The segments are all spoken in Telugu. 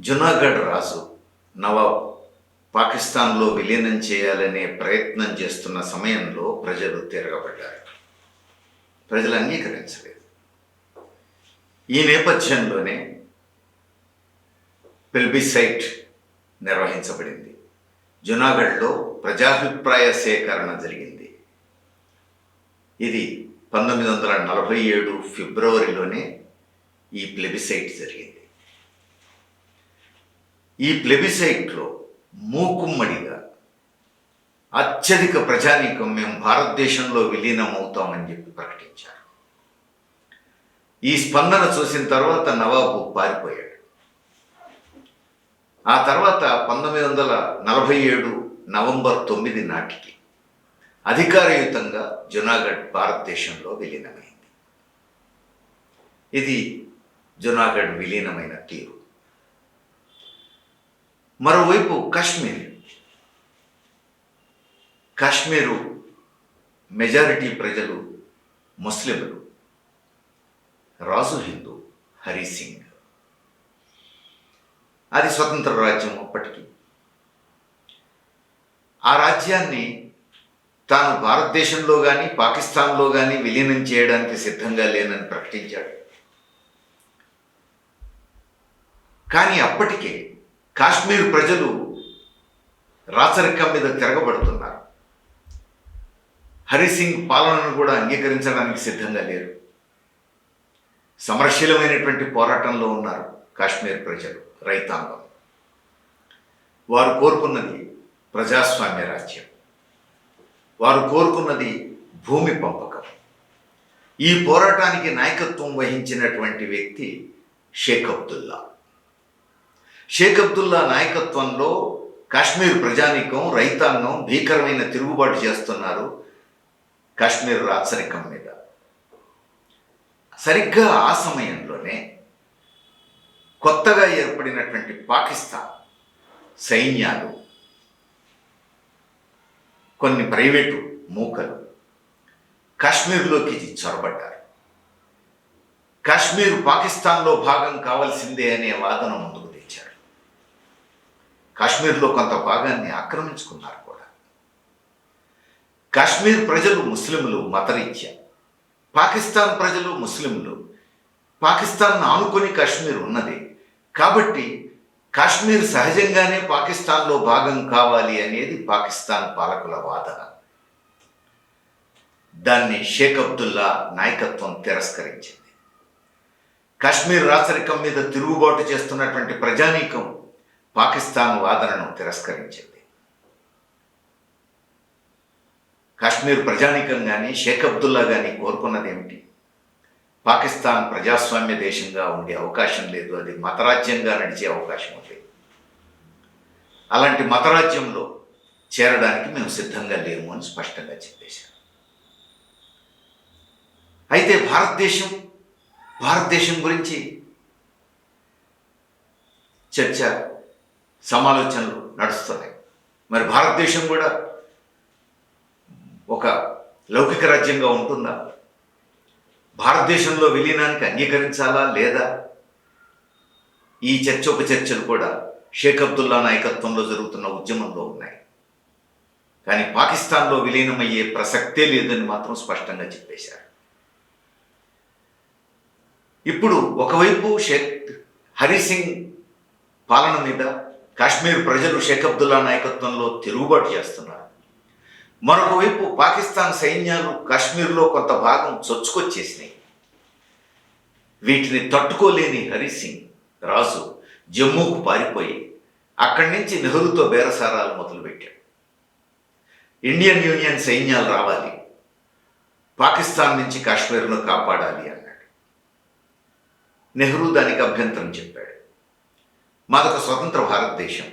జునాగఢ్ రాజు నవాబ్ పాకిస్తాన్లో విలీనం చేయాలనే ప్రయత్నం చేస్తున్న సమయంలో ప్రజలు తిరగబడ్డారు. ప్రజలు అంగీకరించలేదు. ఈ నేపథ్యంలోనే పెల్బిసైట్ నిర్వహించబడింది. జునాగఢ్లో ప్రజాభిప్రాయ సేకరణ జరిగింది. ఇది పంతొమ్మిది వందల నలభై ఏడు ఫిబ్రవరిలోనే ఈ ప్లెబిసైట్ జరిగింది. ఈ ప్లెబిసైట్లో మూకుమ్మడిగా అత్యధిక ప్రజానీకం మేము భారతదేశంలో విలీనం అవుతామని చెప్పి ప్రకటించారు. ఈ స్పందన చూసిన తర్వాత నవాబు పారిపోయాడు. ఆ తర్వాత పంతొమ్మిది వందల నలభై ఏడు నవంబర్ తొమ్మిది నాటికి అధికారయుతంగా జునాగఢ్ భారతదేశంలో విలీనమైంది. ఇది జునాగఢ్ విలీనమైన తీరు. మరోవైపు కాశ్మీర్. కాశ్మీరు మెజారిటీ ప్రజలు ముస్లింలు. రాజు హిందూ హరి సింగ్. అది స్వతంత్ర రాజ్యం అప్పటికి. ఆ రాజ్యాన్ని తాను భారతదేశంలో కానీ పాకిస్తాన్లో కానీ విలీనం చేయడానికి సిద్ధంగా లేనని ప్రకటించాడు. కానీ అప్పటికే కాశ్మీర్ ప్రజలు రాచరికం మీద తిరగబడుతున్నారు. హరిసింగ్ పాలనను కూడా అంగీకరించడానికి సిద్ధంగా లేరు. సమరశీలమైనటువంటి పోరాటంలో ఉన్నారు కాశ్మీర్ ప్రజలు రైతాంగం. వారు కోరుకున్నది ప్రజాస్వామ్య రాజ్యం. వారు కోరుకున్నది భూమి పంపకం. ఈ పోరాటానికి నాయకత్వం వహించినటువంటి వ్యక్తి షేక్ అబ్దుల్లా. షేక్ అబ్దుల్లా నాయకత్వంలో కాశ్మీర్ ప్రజానీకం రైతాంగం భీకరమైన తిరుగుబాటు చేస్తున్నారు కాశ్మీర్ రాచరికం మీద. సరిగ్గా ఆ సమయంలోనే కొత్తగా ఏర్పడినటువంటి పాకిస్తాన్ సైన్యాలు కొన్ని ప్రైవేటు మూకలు కాశ్మీర్లోకి చొరబడ్డారు. కాశ్మీర్ పాకిస్తాన్లో భాగం కావాల్సిందే అనే వాదన ముందు కాశ్మీర్లో కొంత భాగాన్ని ఆక్రమించుకున్నారు కూడా. కాశ్మీర్ ప్రజలు ముస్లింలు మతరీత్యా. పాకిస్తాన్ ప్రజలు ముస్లింలు. పాకిస్తాన్ ఆనుకొని కాశ్మీర్ ఉన్నది. కాబట్టి కాశ్మీర్ సహజంగానే పాకిస్తాన్లో భాగం కావాలి అనేది పాకిస్తాన్ పాలకుల వాదన దాన్ని షేక్ అబ్దుల్లా నాయకత్వం తిరస్కరించింది. కాశ్మీర్ రాచరికం మీద తిరుగుబాటు చేస్తున్నటువంటి ప్రజానీకం పాకిస్తాన్ వాదనను తిరస్కరించింది. కాశ్మీర్ ప్రజానీకం కానీ షేక్ అబ్దుల్లా కానీ కోరుకున్నది ఏమిటి పాకిస్తాన్ ప్రజాస్వామ్య దేశంగా ఉండే అవకాశం లేదు అది మతరాజ్యంగా నడిచే అవకాశం ఉంది. అలాంటి మతరాజ్యంలో చేరడానికి మేము సిద్ధంగా లేము అని స్పష్టంగా చెప్పేశారు. అయితే భారతదేశం భారతదేశం గురించి చర్చ సమాలోచనలు నడుస్తున్నాయి. మరి భారతదేశం కూడా ఒక లౌకిక రాజ్యంగా ఉంటుందా? భారతదేశంలో విలీనానికి అంగీకరించాలా లేదా? ఈ చర్చోపచర్చలు కూడా షేక్ అబ్దుల్లా నాయకత్వంలో జరుగుతున్న ఉద్యమంలో ఉన్నాయి. కానీ పాకిస్తాన్లో విలీనమయ్యే ప్రసక్తే లేదని మాత్రం స్పష్టంగా చెప్పేశారు. ఇప్పుడు ఒకవైపు షేక్ హరి సింగ్ పాలన మీద కాశ్మీర్ ప్రజలు షేక్ అబ్దుల్లా నాయకత్వంలో తిరుగుబాటు చేస్తున్నారు. మరొక వైపు పాకిస్తాన్ సైన్యాలు కాశ్మీర్లో కొంత భాగం చొచ్చుకొచ్చేసినాయి. వీటిని తట్టుకోలేని హరిసింగ్ రాజు జమ్మూకు పారిపోయి అక్కడి నుంచి నెహ్రూతో బేరసారాలు మొదలుపెట్టాడు. ఇండియన్ యూనియన్ సైన్యాలు రావాలి. పాకిస్తాన్ నుంచి కాశ్మీర్ను కాపాడాలి అన్నాడు. నెహ్రూ దానికి అభ్యంతరం చెప్పాడు. మాదొక స్వతంత్ర భారతదేశం.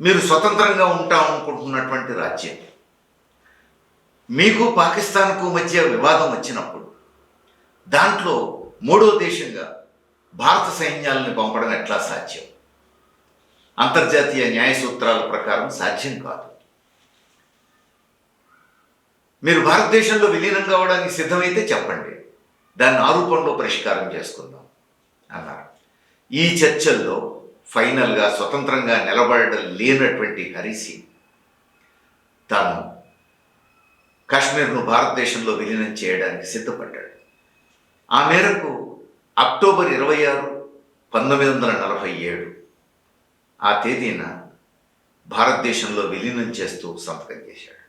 మీరు స్వతంత్రంగా ఉంటాం అనుకుంటున్నటువంటి రాజ్యం. మీకు పాకిస్తాన్కు మధ్య వివాదం వచ్చినప్పుడు దాంట్లో మూడో దేశంగా భారత సైన్యాలను పంపడం ఎట్లా సాధ్యం? అంతర్జాతీయ న్యాయ సూత్రాల ప్రకారం సాధ్యం కాదు. మీరు భారతదేశంలో విలీనం కావడానికి సిద్ధమైతే చెప్పండి. దాన్ని ఆరూపంలో పరిష్కారం చేసుకుందాం అన్నారు. ఈ చర్చల్లో ఫైనల్గా స్వతంత్రంగా నిలబడడం లేనటువంటి హరి సింగ్ తాను కాశ్మీర్ను భారతదేశంలో విలీనం చేయడానికి సిద్ధపడ్డాడు. ఆ మేరకు అక్టోబర్ ఇరవై ఆరు పంతొమ్మిది వందల నలభై ఏడు ఆ తేదీన భారతదేశంలో విలీనం చేస్తూ సంతకం చేశాడు.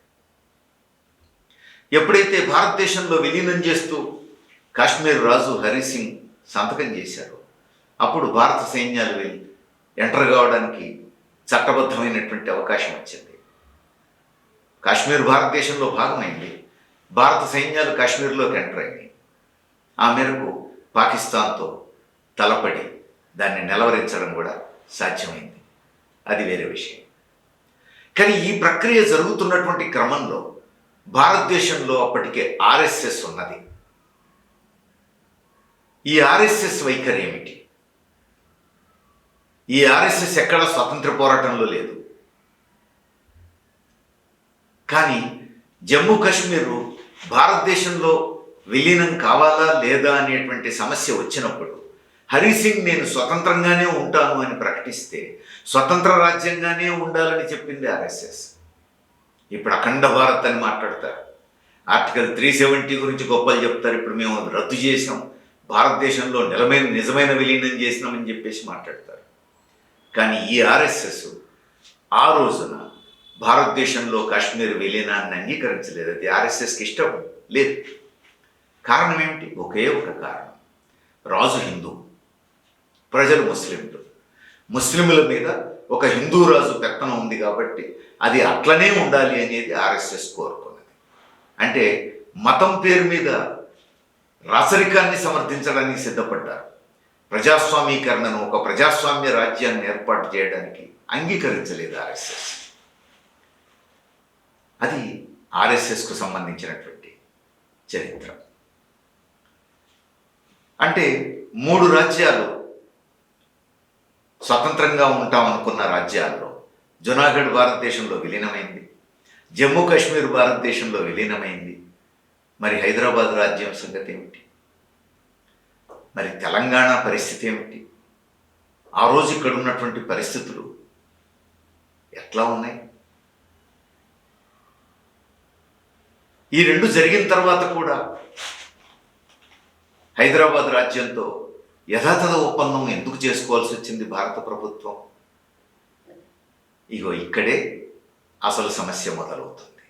ఎప్పుడైతే భారతదేశంలో విలీనం చేస్తూ కాశ్మీర్ రాజు హరి సింగ్ సంతకం చేశారో అప్పుడు భారత సైన్యాలు వెళ్ళి ఎంటర్ కావడానికి చట్టబద్ధమైనటువంటి అవకాశం వచ్చింది. కాశ్మీర్ భారతదేశంలో భాగమైంది. భారత సైన్యాలు కాశ్మీర్లోకి ఎంటర్ అయినాయి ఆ మేరకు పాకిస్తాన్తో తలపడి దాన్ని నిలవరించడం కూడా సాధ్యమైంది. అది వేరే విషయం. కానీ ఈ ప్రక్రియ జరుగుతున్నటువంటి క్రమంలో భారతదేశంలో అప్పటికే ఆర్ఎస్ఎస్ ఉన్నది. ఈ ఆర్ఎస్ఎస్ వైఖరి ఏమిటి? ఈ ఆర్ఎస్ఎస్ ఎక్కడ స్వతంత్ర పోరాటంలో లేదు. కానీ జమ్మూ కాశ్మీరు భారతదేశంలో విలీనం కావాలా లేదా అనేటువంటి సమస్య వచ్చినప్పుడు హరి సింగ్ నేను స్వతంత్రంగానే ఉంటాను అని ప్రకటిస్తే స్వతంత్ర రాజ్యంగానే ఉండాలని చెప్పింది ఆర్ఎస్ఎస్. ఇప్పుడు అఖండ భారత్ అని మాట్లాడతారు. ఆర్టికల్ త్రీ సెవెంటీ గురించి గొప్పలు చెప్తారు. ఇప్పుడు మేము అది రద్దు చేసాం భారతదేశంలో నిలమైన నిజమైన విలీనం చేసినామని చెప్పేసి మాట్లాడతారు. కానీ ఈ ఆర్ఎస్ఎస్ ఆ రోజున భారతదేశంలో కాశ్మీర్ విలీనాన్ని అంగీకరించలేదు. అది ఆర్ఎస్ఎస్కి ఇష్టం లేదు. కారణం ఏమిటి? ఒకే ఒక కారణం. రాజు హిందూ ప్రజలు ముస్లింలు. ముస్లింల మీద ఒక హిందూ రాజు పెత్తనం ఉంది కాబట్టి అది అట్లనే ఉండాలి అనేది ఆర్ఎస్ఎస్ కోరుకున్నది. అంటే మతం పేరు మీద రాచరికాన్ని సమర్థించడానికి సిద్ధపడ్డారు. ప్రజాస్వామీకరణను ఒక ప్రజాస్వామ్య రాజ్యాన్ని ఏర్పాటు చేయడానికి అంగీకరించలేదు ఆర్ఎస్ఎస్. అది ఆర్ఎస్ఎస్కు సంబంధించినటువంటి చరిత్ర. అంటే మూడు రాజ్యాలు స్వతంత్రంగా ఉంటామనుకున్న రాజ్యాల్లో జునాగఢ్ భారతదేశంలో విలీనమైంది జమ్మూ కాశ్మీర్ భారతదేశంలో విలీనమైంది మరి హైదరాబాద్ రాజ్యం సంగతి ఏమిటి? మరి తెలంగాణ పరిస్థితి ఏమిటి? ఆ రోజు ఇక్కడ ఉన్నటువంటి పరిస్థితులు ఎట్లా ఉన్నాయి? ఈ రెండు జరిగిన తర్వాత కూడా హైదరాబాద్ రాజ్యంతో యథాతథ ఒప్పందం ఎందుకు చేసుకోవాల్సి వచ్చింది భారత ప్రభుత్వం? ఇగో ఇక్కడే అసలు సమస్య మొదలవుతుంది.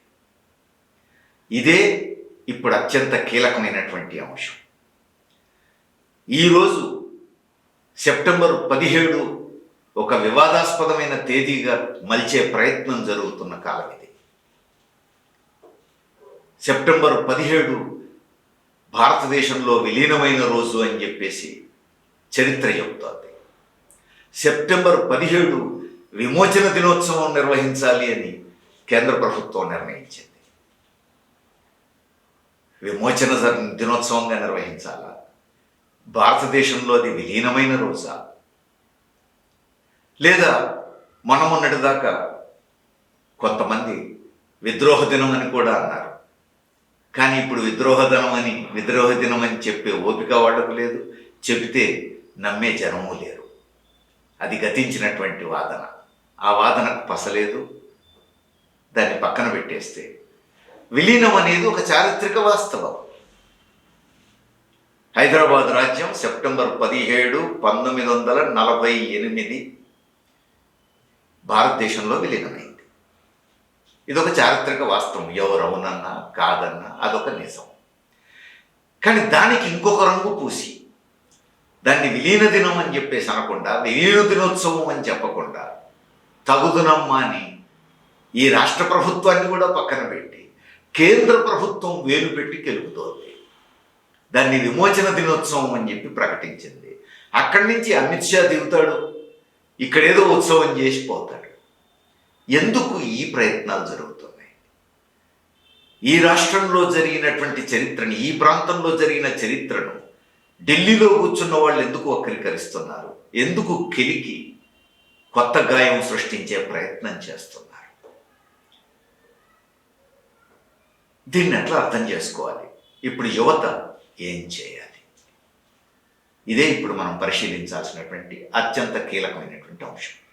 ఇదే ఇప్పుడు అత్యంత కీలకమైనటువంటి అంశం. ఈరోజు సెప్టెంబర్ పదిహేడు ఒక వివాదాస్పదమైన తేదీగా మలిచే ప్రయత్నం జరుగుతున్న కాలం ఇది. సెప్టెంబర్ పదిహేడు భారతదేశంలో విలీనమైన రోజు అని చెప్పేసి చరిత్ర చెబుతోంది సెప్టెంబర్ పదిహేడు విమోచన దినోత్సవం నిర్వహించాలి అని కేంద్ర ప్రభుత్వం నిర్ణయించింది. విమోచన దినోత్సవంగా నిర్వహించాలి? భారతదేశంలో అది విలీనమైన రోజా. లేదా మనమున్నటిదాకా కొంతమంది విద్రోహ దినం అని కూడా అన్నారు. కానీ ఇప్పుడు విద్రోహ దినం అని విద్రోహ దినం అని చెప్పే ఓపిక వాళ్ళకు లేదు. చెబితే నమ్మే జనము లేరు. అది గతించినటువంటి వాదన. ఆ వాదనకు పసలేదు దాన్ని పక్కన పెట్టేస్తే విలీనం అనేది ఒక చారిత్రక వాస్తవం. హైదరాబాద్ రాజ్యం సెప్టెంబర్ పదిహేడు పంతొమ్మిది వందల నలభై ఎనిమిది భారతదేశంలో విలీనమైంది ఇదొక చారిత్రక వాస్తవం. ఎవరవునన్నా కాదన్నా అదొక నిజం. కానీ దానికి ఇంకొక రంగు పూసి దాన్ని విలీన దినం అని చెప్పేసి అనకుండా విలీన దినోత్సవం అని చెప్పకుండా తగుదునమ్మా అని ఈ రాష్ట్ర ప్రభుత్వాన్ని కూడా పక్కన పెట్టి కేంద్ర ప్రభుత్వం వేలు పెట్టి గెలుపుతోంది దాన్ని విమోచన దినోత్సవం అని చెప్పి ప్రకటించింది. అక్కడి నుంచి అమిత్ షా దిగుతాడు. ఇక్కడేదో ఉత్సవం చేసి పోతాడు. ఎందుకు ఈ ప్రయత్నాలు జరుగుతున్నాయి? ఈ రాష్ట్రంలో జరిగినటువంటి చరిత్రను ఈ ప్రాంతంలో జరిగిన చరిత్రను ఢిల్లీలో కూర్చున్న వాళ్ళు ఎందుకు వక్రీకరిస్తున్నారు? ఎందుకు కిలికి కొత్త గాయం సృష్టించే ప్రయత్నం చేస్తున్నారు? దీన్ని ఎట్లా అర్థం చేసుకోవాలి? ఇప్పుడు యువత ఏం చేయాలి? ఇదే ఇప్పుడు మనం పరిశీలించాల్సినటువంటి అత్యంత కీలకమైనటువంటి అంశం.